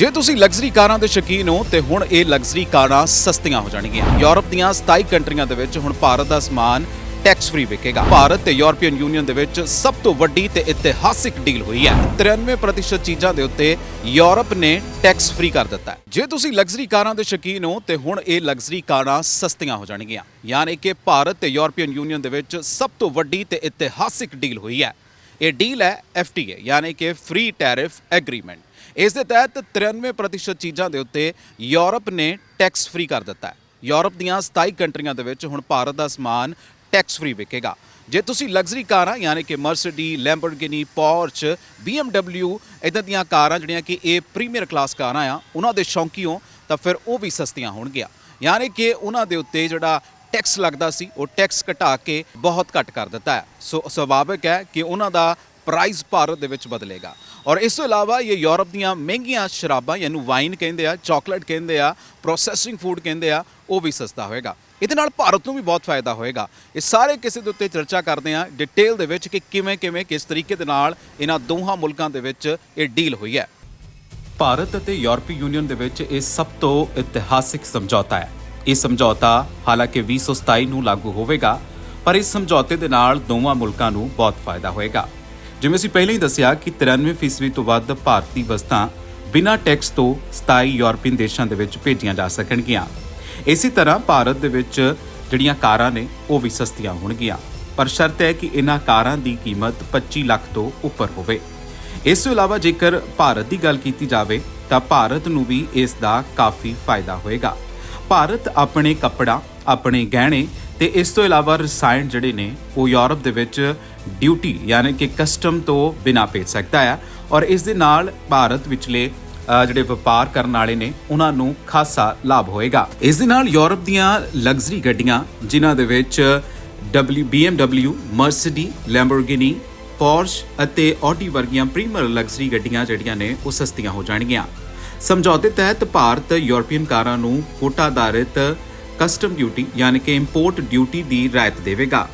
ਜੇ ਤੁਸੀਂ ਲਗਜ਼ਰੀ ਕਾਰਾਂ ਦੇ ਸ਼ੌਕੀਨ ਹੋ, ਤੇ ਹੁਣ ਇਹ ਲਗਜ਼ਰੀ ਕਾਰਾਂ ਸਸਤੀਆਂ ਹੋ ਜਾਣਗੀਆਂ। ਯੂਰਪ ਦੀਆਂ 27 ਕੰਟਰੀਆਂ ਦੇ ਵਿੱਚ ਹੁਣ ਭਾਰਤ ਦਾ ਸਮਾਨ ਟੈਕਸ ਫ੍ਰੀ ਵਿਕੇਗਾ। ਭਾਰਤ ਤੇ ਯੂਰਪੀਅਨ ਯੂਨੀਅਨ ਦੇ ਵਿੱਚ ਸਭ ਤੋਂ ਵੱਡੀ ਤੇ ਇਤਿਹਾਸਿਕ ਡੀਲ ਹੋਈ ਹੈ। 93% ਚੀਜ਼ਾਂ ਦੇ ਉੱਤੇ ਯੂਰਪ ਨੇ ਟੈਕਸ ਫ੍ਰੀ ਕਰ ਦਿੱਤਾ ਹੈ। ਜੇ ਤੁਸੀਂ ਲਗਜ਼ਰੀ ਕਾਰਾਂ ਦੇ ਸ਼ੌਕੀਨ ਹੋ, ਤੇ ਹੁਣ ਇਹ ਲਗਜ਼ਰੀ ਕਾਰਾਂ ਸਸਤੀਆਂ ਹੋ ਜਾਣਗੀਆਂ। ਯਾਨੀ ਕਿ ਭਾਰਤ ਤੇ ਯੂਰਪੀਅਨ ਯੂਨੀਅਨ ਦੇ ਵਿੱਚ ਸਭ ਤੋਂ ਵੱਡੀ ਤੇ ਇਤਿਹਾਸਿਕ ਡੀਲ ਹੋਈ ਹੈ। ਇਹ ਡੀਲ ਹੈ FTA ਯਾਨੀ ਕਿ ਫ੍ਰੀ ਟੈਰਿਫ ਐਗਰੀਮੈਂਟ ਇਸ ਦੇ ਤਹਿਤ 93% ਚੀਜ਼ਾਂ ਦੇ ਉੱਤੇ ਯੂਰਪ ਨੇ ਟੈਕਸ ਫ੍ਰੀ ਕਰ ਦਿੱਤਾ ਹੈ। ਯੂਰਪ ਦੀਆਂ 27 ਕੰਟਰੀਆਂ ਦੇ ਵਿੱਚ ਹੁਣ ਭਾਰਤ ਦਾ ਸਮਾਨ ਟੈਕਸ ਫ੍ਰੀ ਵਿਕੇਗਾ। ਜੇ ਤੁਸੀਂ ਲਗਜ਼ਰੀ ਕਾਰਾਂ ਯਾਨੀ ਕਿ ਮਰਸੀਡੀ ਲੈਂਬਰਗਿਨੀ ਪੋਰਚ BMW ਇਦਾਂ ਦੀਆਂ ਕਾਰਾਂ ਜਿਹੜੀਆਂ ਕਿ ਇਹ ਪ੍ਰੀਮੀਅਰ ਕਲਾਸ ਕਾਰਾਂ ਆ, ਉਹਨਾਂ ਦੇ ਸ਼ੌਂਕੀ ਹੋ ਤਾਂ ਫਿਰ ਉਹ ਵੀ ਸਸਤੀਆਂ ਹੋਣਗੀਆਂ। ਯਾਨੀ ਕਿ ਉਹਨਾਂ ਦੇ ਉੱਤੇ ਜਿਹੜਾ ਟੈਕਸ ਲੱਗਦਾ ਸੀ, ਉਹ ਟੈਕਸ ਘਟਾ ਕੇ ਬਹੁਤ ਘੱਟ ਕਰ ਦਿੱਤਾ ਹੈ। ਸੋ ਸੁਭਾਵਿਕ ਹੈ ਕਿ ਉਹਨਾਂ ਦਾ ਪ੍ਰਾਈਸ ਭਾਰਤ ਦੇ ਵਿੱਚ ਬਦਲੇਗਾ। ਔਰ ਇਸ ਤੋਂ ਇਲਾਵਾ ਇਹ ਯੂਰਪ ਦੀਆਂ ਮਹਿੰਗੀਆਂ ਸ਼ਰਾਬਾਂ, ਯਾਨੂੰ ਵਾਈਨ ਕਹਿੰਦੇ ਆ ਚਾਕਲੇਟ ਕਹਿੰਦੇ ਆ ਪ੍ਰੋਸੈਸਿੰਗ ਫੂਡ ਕਹਿੰਦੇ ਆ, ਉਹ ਵੀ ਸਸਤਾ ਹੋਏਗਾ। ਇਹਦੇ ਨਾਲ ਭਾਰਤ ਨੂੰ ਵੀ ਬਹੁਤ ਫਾਇਦਾ ਹੋਏਗਾ। ਇਹ ਸਾਰੇ ਕਿਸੇ ਦੇ ਉੱਤੇ ਚਰਚਾ ਕਰਦੇ ਆ ਡਿਟੇਲ ਦੇ ਵਿੱਚ ਕਿ ਕਿਵੇਂ ਕਿਵੇਂ, ਕਿਸ ਤਰੀਕੇ ਦੇ ਨਾਲ ਇਹਨਾਂ ਦੋਹਾਂ ਮੁਲਕਾਂ ਦੇ ਵਿੱਚ ਇਹ ਡੀਲ ਹੋਈ ਹੈ। ਭਾਰਤ ਅਤੇ ਯੂਰਪੀ ਯੂਨੀਅਨ ਦੇ ਵਿੱਚ ਇਹ ਸਭ ਤੋਂ ਇਤਿਹਾਸਿਕ ਸਮਝੌਤਾ ਹੈ। ਇਹ ਸਮਝੌਤਾ ਹਾਲਾਂਕਿ 2027 ਨੂੰ ਲਾਗੂ ਹੋਵੇਗਾ, ਪਰ ਇਸ ਸਮਝੌਤੇ ਦੇ ਨਾਲ ਦੋਵਾਂ ਮੁਲਕਾਂ ਨੂੰ ਬਹੁਤ ਫਾਇਦਾ ਹੋਏਗਾ। ਜਿਵੇਂ ਅਸੀਂ ਪਹਿਲਾਂ ਹੀ ਦੱਸਿਆ ਕਿ 93% ਤੋਂ ਵੱਧ ਭਾਰਤੀ ਵਸਤਾਂ ਬਿਨਾਂ ਟੈਕਸ ਤੋਂ 27 ਯੂਰਪੀਅਨ ਦੇਸ਼ਾਂ ਦੇ ਵਿੱਚ ਭੇਜੀਆਂ ਜਾ ਸਕਣਗੀਆਂ। ਇਸੇ ਤਰ੍ਹਾਂ ਭਾਰਤ ਦੇ ਵਿੱਚ ਜਿਹੜੀਆਂ ਕਾਰਾਂ ਨੇ, ਉਹ ਵੀ ਸਸਤੀਆਂ ਹੋਣਗੀਆਂ। ਪਰ ਸ਼ਰਤ ਹੈ ਕਿ ਇਹਨਾਂ ਕਾਰਾਂ ਦੀ ਕੀਮਤ 25 ਲੱਖ ਤੋਂ ਉੱਪਰ ਹੋਵੇ। ਇਸ ਤੋਂ ਇਲਾਵਾ ਜੇਕਰ ਭਾਰਤ ਦੀ ਗੱਲ ਕੀਤੀ ਜਾਵੇ, ਤਾਂ ਭਾਰਤ ਨੂੰ ਵੀ ਇਸ ਦਾ ਕਾਫੀ ਫਾਇਦਾ ਹੋਏਗਾ। ਭਾਰਤ ਆਪਣੇ ਕੱਪੜਾ ਆਪਣੇ ਗਹਿਣੇ ਤੇ ਇਸ ਤੋਂ ਇਲਾਵਾ ਰਸਾਇਣ ਜਿਹੜੇ ਨੇ ਉਹ ਯੂਰਪ ਦੇ ਵਿੱਚ ਡਿਊਟੀ ਯਾਨੀ ਕਿ ਕਸਟਮ ਤੋਂ ਬਿਨਾ ਭੇਜ ਸਕਦਾ ਹੈ ਔਰ ਇਸ ਦੇ ਨਾਲ ਭਾਰਤ ਵਿਚਲੇ ਜਿਹੜੇ ਵਪਾਰ ਕਰਨ ਵਾਲੇ ਨੇ ਉਹਨਾਂ ਨੂੰ ਖਾਸਾ ਲਾਭ ਹੋਏਗਾ। ਇਸ ਦੇ ਨਾਲ ਯੂਰਪ ਦੀਆਂ ਲਗਜ਼ਰੀ ਗੱਡੀਆਂ ਜਿਨ੍ਹਾਂ ਦੇ ਵਿੱਚ W BMW, Mercedes, Lamborghini, Porsche ਅਤੇ ਆਡੀ ਵਰਗੀਆਂ ਪ੍ਰੀਮੀਅਰ ਲਗਜ਼ਰੀ ਗੱਡੀਆਂ ਜਿਹੜੀਆਂ ਨੇ ਉਹ ਸਸਤੀਆਂ ਹੋ ਜਾਣਗੀਆਂ। ਸਮਝੌਤੇ ਤਹਿਤ ਭਾਰਤ ਯੂਰਪੀਅਨ ਕਾਰਾਂ ਨੂੰ ਕੋਟਾ ਆਧਾਰਿਤ ਕਸਟਮ ਡਿਊਟੀ ਯਾਨੀ ਕਿ ਇੰਪੋਰਟ ਡਿਊਟੀ ਦੀ ਰਾਇਤ ਦੇਵੇਗਾ।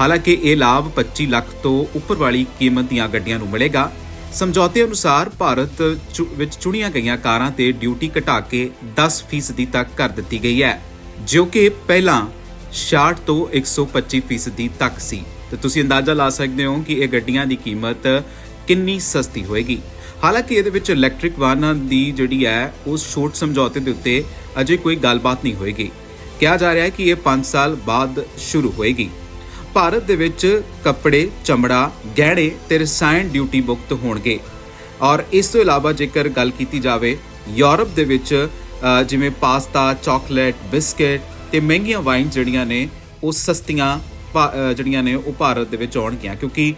ਹਾਲਾਂਕਿ ਇਹ ਲਾਭ 25 ਲੱਖ ਤੋਂ ਉੱਪਰ ਵਾਲੀ ਕੀਮਤ ਦੀਆਂ ਗੱਡੀਆਂ ਨੂੰ ਮਿਲੇਗਾ। ਸਮਝੌਤੇ ਅਨੁਸਾਰ ਭਾਰਤ ਚੁ- ਵਿੱਚ ਚੁਣੀਆਂ ਗਈਆਂ ਕਾਰਾਂ ਤੇ ਡਿਊਟੀ ਘਟਾ ਕੇ 10% ਤੱਕ ਕਰ ਦਿੱਤੀ ਗਈ ਹੈ, ਜੋ ਕਿ ਪਹਿਲਾਂ 66 ਤੋਂ 125% ਤੱਕ ਸੀ। ਤੇ ਤੁਸੀਂ ਅੰਦਾਜ਼ਾ ਲਾ ਸਕਦੇ ਹੋ ਕਿ ਇਹ ਗੱਡੀਆਂ ਦੀ ਕੀਮਤ ਕਿੰਨੀ ਸਸਤੀ ਹੋਏਗੀ। ਹਾਲਾਂਕਿ ਇਹਦੇ ਵਿੱਚ ਇਲੈਕਟ੍ਰਿਕ ਵਾਹਨਾਂ ਦੀ ਜਿਹੜੀ ਹੈ, ਉਸ ਛੋਟ ਸਮਝੌਤੇ ਦੇ ਉੱਤੇ ਅਜੇ ਕੋਈ ਗੱਲਬਾਤ ਨਹੀਂ ਹੋਏਗੀ। ਕਿਹਾ ਜਾ ਰਿਹਾ ਹੈ ਕਿ ਇਹ 5 ਸਾਲ ਬਾਅਦ ਸ਼ੁਰੂ ਹੋਏਗੀ। ਭਾਰਤ ਦੇ ਵਿੱਚ ਕੱਪੜੇ, ਚਮੜਾ, ਗਹਿਣੇ ਤੇ ਰਸਾਇਣ ਡਿਊਟੀ ਮੁਕਤ ਹੋਣਗੇ। ਔਰ ਇਸ ਤੋਂ ਇਲਾਵਾ ਜੇਕਰ ਗੱਲ ਕੀਤੀ ਜਾਵੇ, ਯੂਰਪ ਦੇ ਵਿੱਚ ਜਿਵੇਂ ਪਾਸਤਾ, ਚਾਕਲੇਟ, ਬਿਸਕਟ ਤੇ ਮਹਿੰਗੀਆਂ ਵਾਈਨ ਜਿਹੜੀਆਂ ਨੇ, ਉਹ ਸਸਤੀਆਂ ਭਾ- ਜਿਹੜੀਆਂ ਨੇ, ਉਹ ਭਾਰਤ ਦੇ ਵਿੱਚ ਆਉਣਗੀਆਂ। ਕਿਉਂਕਿ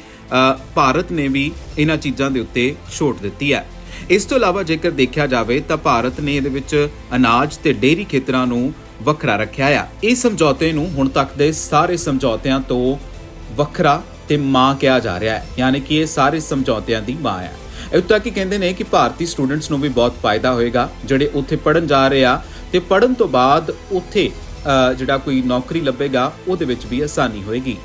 ਭਾਰਤ ਨੇ ਵੀ ਇਹਨਾਂ ਚੀਜ਼ਾਂ ਦੇ ਉੱਤੇ ਛੋਟ ਦਿੱਤੀ ਹੈ। ਇਸ ਤੋਂ ਇਲਾਵਾ ਜੇਕਰ ਦੇਖਿਆ ਜਾਵੇ ਤਾਂ ਭਾਰਤ ਨੇ ਇਹਦੇ ਵਿੱਚ ਅਨਾਜ ਤੇ ਡੇਅਰੀ ਖੇਤਰਾਂ ਨੂੰ ਵੱਖਰਾ ਰੱਖਿਆ ਆ। ਇਹ ਸਮਝੌਤੇ ਨੂੰ ਹੁਣ ਤੱਕ ਦੇ ਸਾਰੇ ਸਮਝੌਤਿਆਂ ਤੋਂ ਵੱਖਰਾ ਤੇ ਮਾਂ ਕਿਹਾ ਜਾ ਰਿਹਾ ਹੈ। ਯਾਨੀ ਕਿ ਇਹ ਸਾਰੇ ਸਮਝੌਤਿਆਂ ਦੀ ਮਾਂ ਹੈ। ਇੱਥੇ ਤੱਕ ਕਿ ਕਹਿੰਦੇ ਨੇ ਕਿ ਭਾਰਤੀ ਸਟੂਡੈਂਟਸ ਨੂੰ ਵੀ ਬਹੁਤ ਫਾਇਦਾ ਹੋਏਗਾ, ਜਿਹੜੇ ਉੱਥੇ ਪੜਨ ਜਾ ਰਹੇ ਆ ਤੇ ਪੜਨ ਤੋਂ ਬਾਅਦ ਉੱਥੇ ਜਿਹੜਾ ਕੋਈ ਨੌਕਰੀ ਲੱਭੇਗਾ, ਉਹਦੇ ਵਿੱਚ ਵੀ ਆਸਾਨੀ ਹੋਏਗੀ।